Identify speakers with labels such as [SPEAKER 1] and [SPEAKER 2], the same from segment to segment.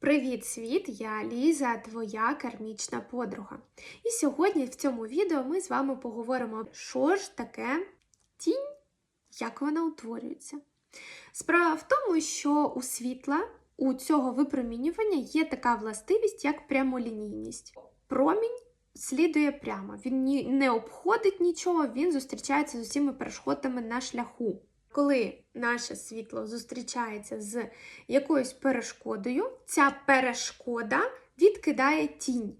[SPEAKER 1] Привіт, світ! Я Ліза, твоя кармічна подруга. І сьогодні в цьому відео ми з вами поговоримо, що ж таке тінь, як вона утворюється. Справа в тому, що у світла у цього випромінювання є така властивість, як прямолінійність. Промінь слідує прямо, він не обходить нічого, він зустрічається з усіма перешкодами на шляху. Коли наше світло зустрічається з якоюсь перешкодою, ця перешкода відкидає тінь.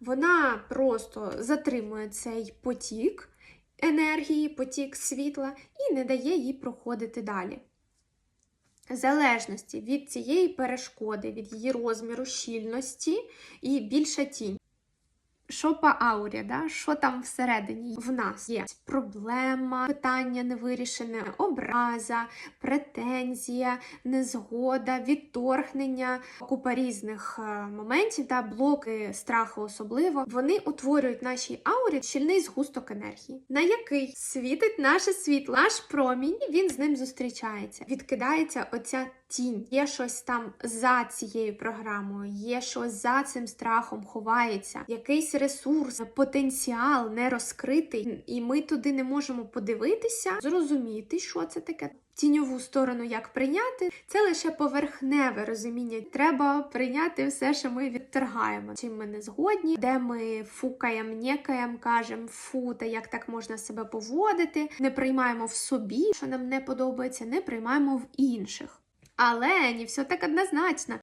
[SPEAKER 1] Вона просто затримує цей потік енергії, потік світла і не дає їй проходити далі. В залежності від цієї перешкоди, від її розміру, щільності і більша тінь. Що по аурі, да? що там всередині в нас є проблема, питання невирішене, образа, претензія, незгода, відторгнення, купа різних е, моментів, да, блоки страху особливо, вони утворюють нашій аурі щільний згусток енергії, на який світить наше світло, наш промінь, він з ним зустрічається. Відкидається оця тінь. Є щось там за цією програмою, є щось за цим страхом ховається, якийсь ресурс, потенціал не розкритий, і ми туди не можемо подивитися, зрозуміти, що це таке. Тіньову сторону як прийняти, це лише поверхневе розуміння. Треба прийняти все, що ми відторгаємо. Чим ми не згодні, де ми фукаємо, нєкаємо, кажемо фу, та як так можна себе поводити, не приймаємо в собі, що нам не подобається, не приймаємо в інших. Але не все так однозначно.